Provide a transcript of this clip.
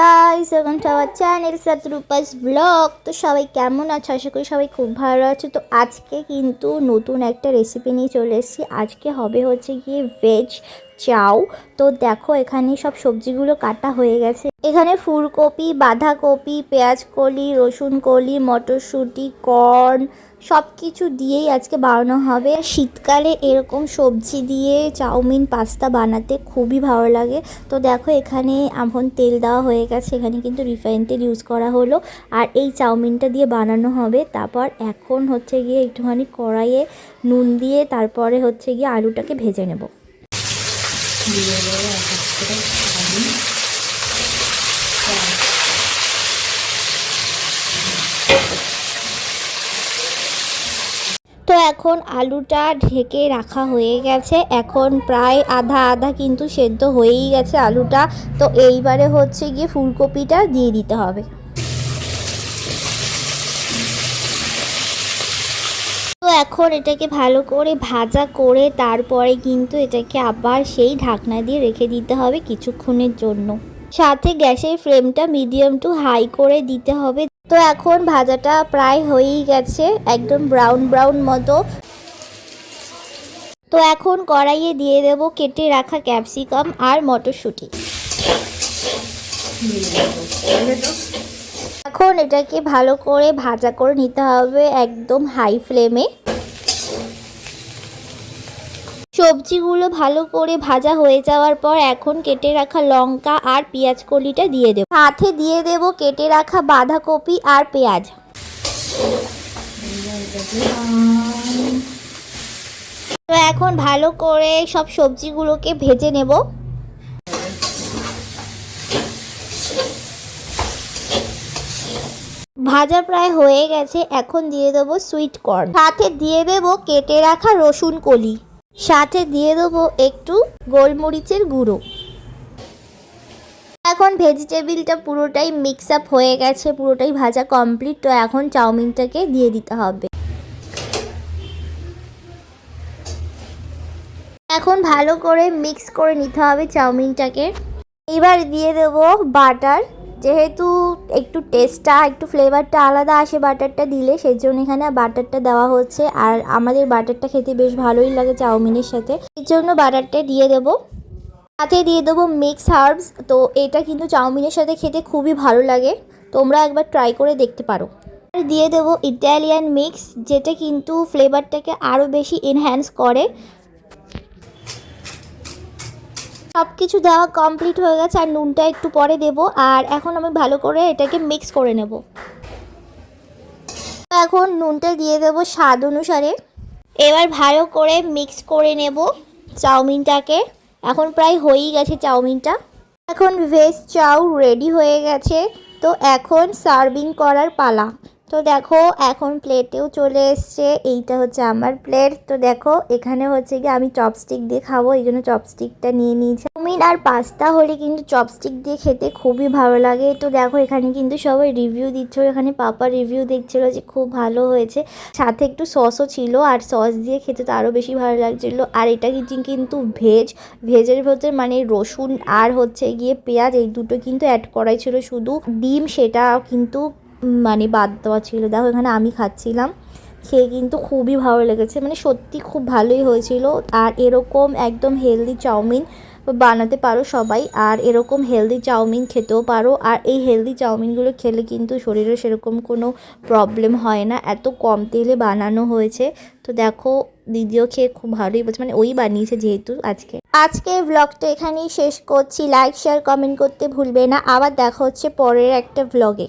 Guys welcome to our channel Satarupa's blog তো সবাই কেমন আছো? আশা করি সবাই খুব ভালো আছে। তো আজকে কিন্তু নতুন একটা রেসিপি নিয়ে চলে এসেছি। আজকে হবে হচ্ছে গিয়ে ভেজ চাউ তো দেখো, এখানে সব সবজিগুলো কাটা হয়ে গেছে। এখানে ফুলকপি, বাঁধাকপি পেঁয়াজ কলি রসুন কলি মটরশুঁটি, কর্ন সব কিছু দিয়েই আজকে বানানো হবে। শীতকালে এরকম সবজি দিয়ে চাউমিন, পাস্তা বানাতে খুবই ভালো লাগে। তো দেখো, এখানে এখন তেল দেওয়া হয়ে গেছে। এখানে কিন্তু রিফাইন তেল ইউজ করা হলো। আর এই চাউমিনটা দিয়ে বানানো হবে। তারপর এখন হচ্ছে গিয়ে একটুখানি কড়াইয়ে নুন দিয়ে তারপরে হচ্ছে গিয়ে আলুটাকে ভেজে নেব। তো এখন আলুটা ঢেকে রাখা হয়ে গেছে। এখন প্রায় আধা আধা কিন্তু সেদ্ধ হয়েই গেছে আলুটা। তো এইবারে হচ্ছে গিয়ে ফুলকপিটা দিয়ে দিতে হবে। এখন এটাকে ভালো করে ভাজা করে তারপরে কিন্তু এটাকে আবার সেই ঢাকনা দিয়ে রেখে দিতে হবে কিছুক্ষণের জন্য। সাথে গ্যাসের ফ্লেমটা মিডিয়াম টু হাই করে দিতে হবে। তো এখন ভাজাটা প্রায় হয়েই গেছে, একদম ব্রাউন ব্রাউন মতো। তো এখন কড়াইয়ে দিয়ে দেব কেটে রাখা ক্যাপসিকাম আর মটরশুঁটি। এখন এটাকে ভালো করে ভাজা করে নিতে হবে একদম হাই ফ্লেমে। সবজিগুলো ভালো করে ভাজা হয়ে যাওয়ার পর এখন কেটে রাখা লঙ্কা আর পেঁয়াজ কলিটা দিয়ে দেবো। সাথে দিয়ে দেব কেটে রাখা বাঁধাকপি আর পেঁয়াজ। তো এখন ভালো করে সব সবজিগুলোকে ভেজে নেব। ভাজা প্রায় হয়ে গেছে, এখন দিয়ে দেবো সুইট কর্ন সাথে দিয়ে দেবো কেটে রাখা রসুন কলি। সাথে দিয়ে দেবো একটু গোলমরিচের গুঁড়ো। এখন ভেজিটেবিলটা পুরোটাই মিক্স আপ হয়ে গেছে, পুরোটাই ভাজা কমপ্লিট তো এখন চাউমিনটাকে দিয়ে দিতে হবে। এখন ভালো করে মিক্স করে নিতে হবে চাউমিনটাকে। এবার দিয়ে দেবো বাটার যেহেতু একটু টেস্টটা একটু ফ্লেভারটা আলাদা আসে বাটারটা দিলে সেই জন্য এখানে বাটারটা দেওয়া হচ্ছে। আর আমাদের বাটারটা খেতে বেশ ভালোই লাগে চাউমিনের সাথে। এর জন্য বাটারটা দিয়ে দেবো। সাথে দিয়ে দেবো মিক্স হার্বস তো এটা কিন্তু চাউমিনের সাথে খেতে খুবই ভালো লাগে। তোমরা একবার ট্রাই করে দেখতে পারো। আর দিয়ে দেবো ইটালিয়ান মিক্স যেটা কিন্তু ফ্লেভারটাকে আরও বেশি এনহ্যান্স করে। সব কিছু দেওয়া কমপ্লিট হয়ে গেছে, আর নুনটা একটু পরে দেব, আর এখন আমি ভালো করে এটাকে মিক্স করে নেব। এখন নুনটা দিয়ে দেব স্বাদ অনুসারে। এবার ভালো করে মিক্স করে নেব চাউমিনটাকে। এখন প্রায় হয়েই গেছে চাউমিনটা। এখন ভেজ চাউ রেডি হয়ে গেছে, তো এখন সার্ভিং করার পালা। তো দেখো, এখন প্লেটেও চলে এসছে। এইটা হচ্ছে আমার প্লেট তো দেখো, এখানে হচ্ছে কি আমি চপস্টিক দিয়ে খাব, এই জন্য চপস্টিকটা নিয়ে নিয়েছি। চাউমিন আর পাস্তা হলে কিন্তু চপস্টিক দিয়ে খেতে খুবই ভালো লাগে। তো দেখো, এখানে কিন্তু সবাই রিভিউ দিচ্ছিল, এখানে পাপা রিভিউ দেখছিল যে খুব ভালো হয়েছে। সাথে একটু সসও ছিল, আর সস দিয়ে খেতে তো আরও বেশি ভালো লাগছিল। আর এটা কিন্তু ভেজ ভেজের ভেতরে মানে রসুন আর হচ্ছে গিয়ে পেঁয়াজ, এই দুটো কিন্তু অ্যাড করাই ছিল শুধু। ডিম সেটা কিন্তু মানে বাদ দেওয়া ছিল। দেখো, এখানে আমি খাচ্ছিলাম। খেয়ে কিন্তু খুবই ভালো লেগেছে। মানে সত্যি খুব ভালোই হয়েছিল। আর এরকম একদম হেলদি চাউমিন বানাতে পারো সবাই। আর এরকম হেলদি চাউমিন খেতেও পারো। আর এই হেলদি চাউমিনগুলো খেলে কিন্তু শরীরে সেরকম কোনো প্রবলেম হয় না। এত কম তেলে বানানো হয়েছে। তো দেখো, দিদিও খেয়ে খুব ভালোই বলছে। মানে ওই বানিয়েছে যেহেতু আজকে। আজকে ব্লগটা এখানেই শেষ করছি। লাইক শেয়ার কমেন্ট করতে ভুলবে না। আবার দেখা হচ্ছে পরের একটা ব্লগে